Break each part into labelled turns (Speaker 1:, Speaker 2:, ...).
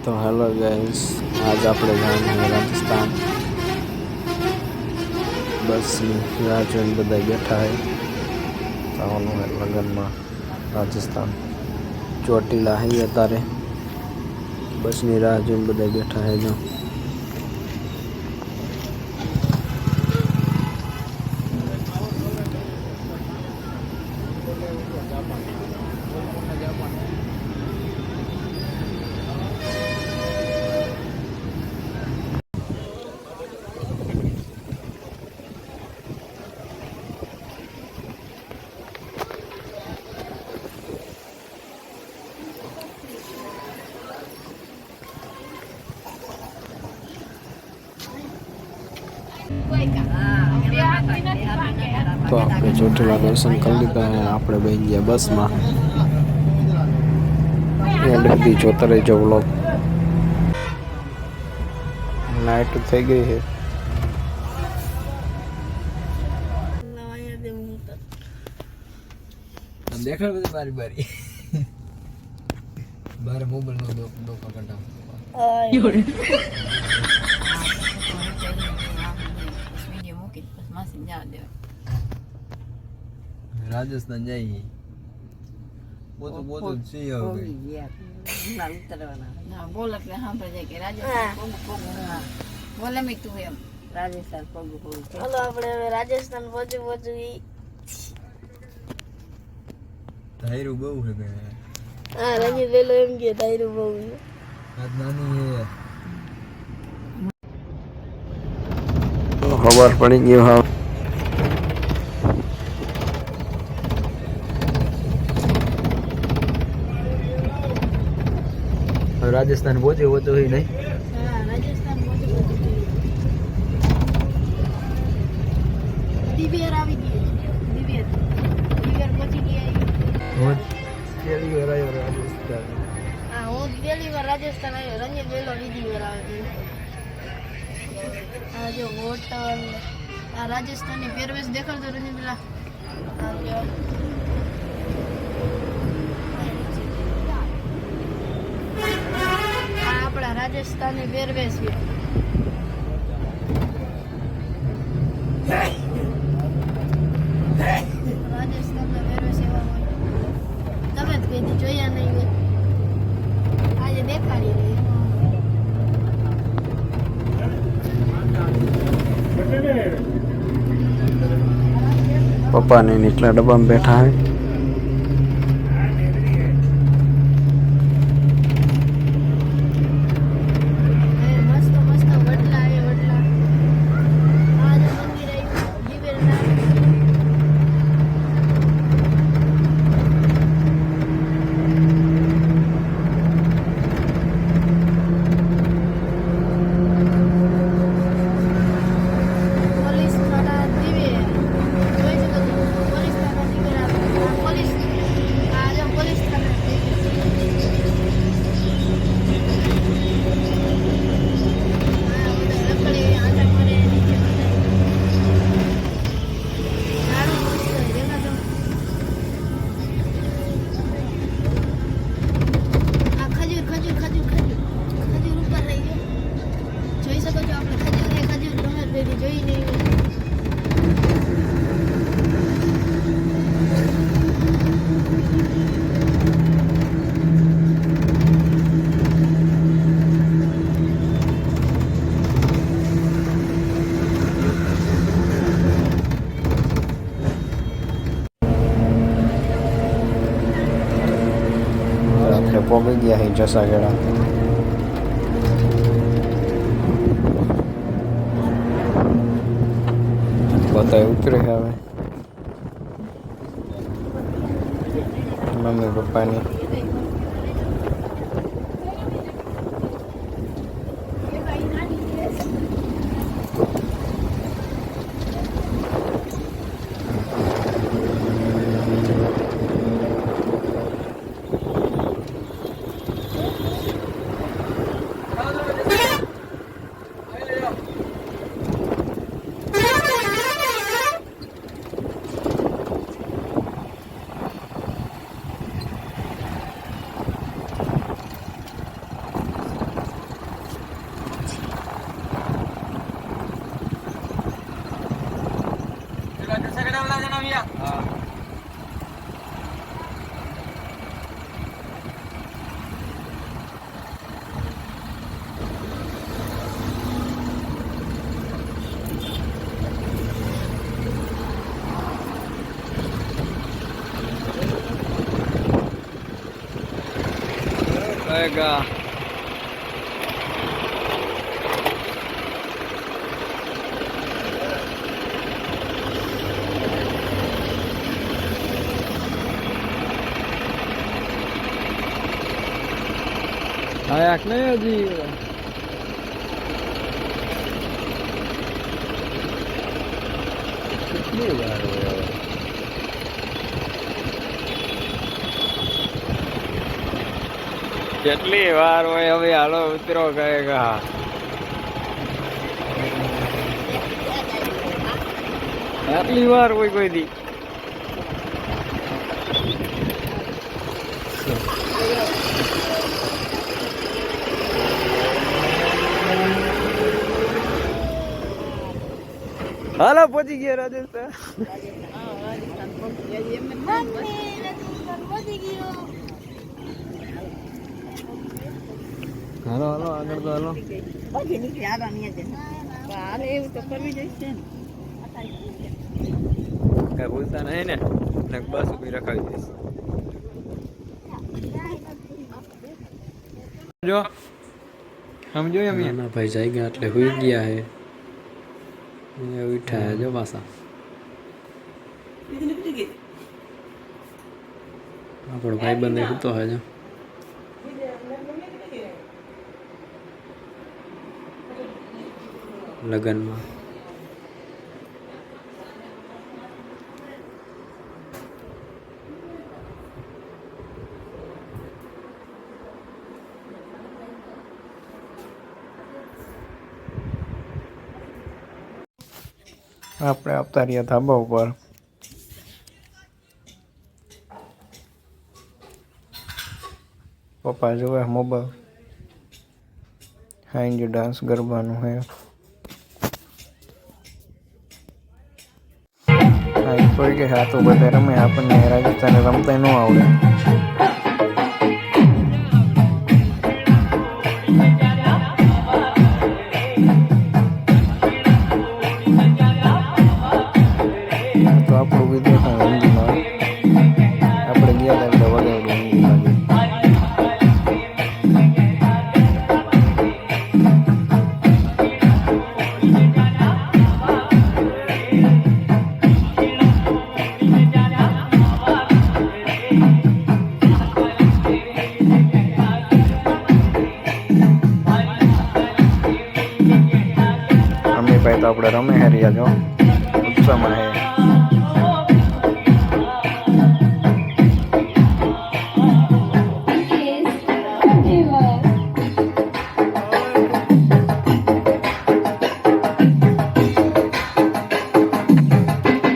Speaker 1: તો hello guys આજ આપણે જવાનું છે રાજસ્થાન બસની રાહ જોઈને બધા બેઠા છે જવાનું છે લગ્નમાં રાજસ્થાન ચોટીલા હઈ અત્યારે બસની રાહ જોઈને બધા બેઠા છે જો તો આપણે ચોટીલા દર્શન કરી લીધા અને આપણે બની ગયા બસમાં. એન્ડ સુધી જોતા રહેજો વ્લોગ નાઇટ થઈ ગઈ છે.
Speaker 2: દેખાડ બધી બારી બારી. બારે મોબાઈલ નો દો દો રાજસ્થાન જઈએ પોતું પોતું સી હવે
Speaker 3: રાજસ્થાન પગ હલો આપણે હવે રાજસ્થાન પહોંચી પહોંચી
Speaker 2: ધાયરું બહુ છે કે.
Speaker 3: હા રંજીત વેલો એમ કે ધાયરું બહુ છે.
Speaker 2: આજ નાની હે
Speaker 1: ખબર પડી ગયું હા
Speaker 2: રાજસ્થાન પહોંચે હોતો હોય નહીં.
Speaker 3: હા રાજસ્થાન.
Speaker 2: આવ્યો.
Speaker 3: રંજીત વેલો બીજી વાર આવે આ જો હોટલ આ રાજસ્થાનની પહેરવેશ દેખાડતો રંજીત પેલા આ જો. આ આપણા વેરવેશ પહેરવેશ છે. રાજસ્થાનના પહેરવેશ એવા હોય. તમે જ જોયા નહીં હોય. આજે દેખાડી રહી
Speaker 1: પપ્પાને નીચલા ડબ્બામાં બેઠા હે.
Speaker 3: આપણે
Speaker 1: પહોંચી ગયા છે જસાગડા બધા ઉતરે છે હવે મમ્મી પપ્પાની કહેગા આયા કે નહીં હજી કેટલી વાર હોય હવે? હાલો ઉતરો કહે હા. આટલી વાર હોય કોઈ દી. હાલો, પહોંચી ગયા રાજસ્થાન હાલો હાલો આગળ તો હાલો. કઈ ભૂલતા નહીં ને. ને બસ ઊભી રખાવી દઈશ. જો સમજો એમ ના ભાઈ જઈ ગયા એટલે હુઈ ગયા હે. અહીંયા હે જો પાછા. આપણો ભાઈ બંધ સૂતો હે જો લગનમાં આપણે આપતા રહ્યા ધાબા ઉપર. પપ્પા જોવે મોબાઈલ. હાઈ ડાન્સ ગરબાનું હે. હા કોઈ કે હા તો બધા રમે આપણને રાજસ્થાને રમતા ન આવડે. આપણે રમે હરિયા જો ઉત્સાહમાં હે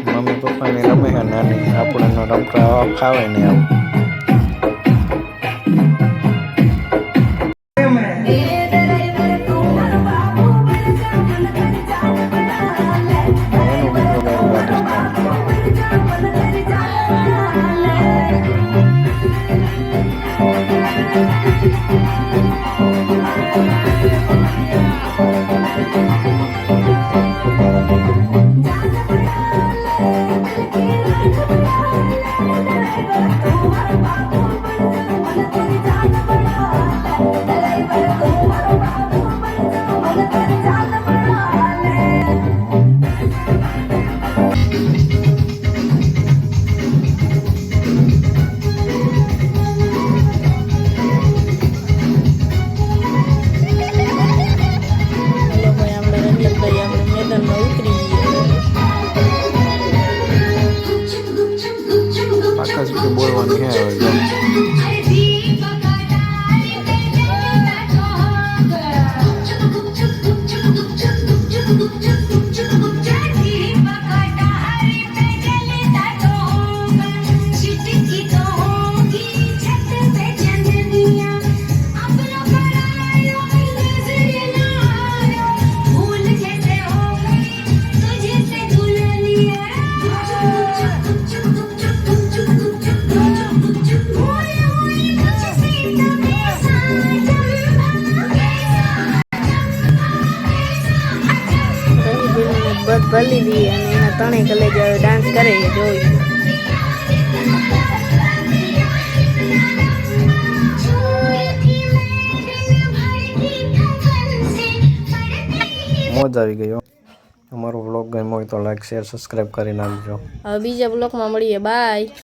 Speaker 1: મમ્મી પપ્પાને રમે હે નાની આપણને રમતા ફાવે ને આવું સુધી બોલવાનું છે હવે
Speaker 3: બધ ભલી દી અને એના ત્રણેય કલેજ ડાન્સ કરે એ જોઈ
Speaker 1: મોજ આવી ગયો અમારો બ્લોગ ગમ્યો હોય તો લાઈક શેર સબસ્ક્રાઈબ કરી નાખજો.
Speaker 3: હવે બીજા બ્લોગમાં મળીએ. બાય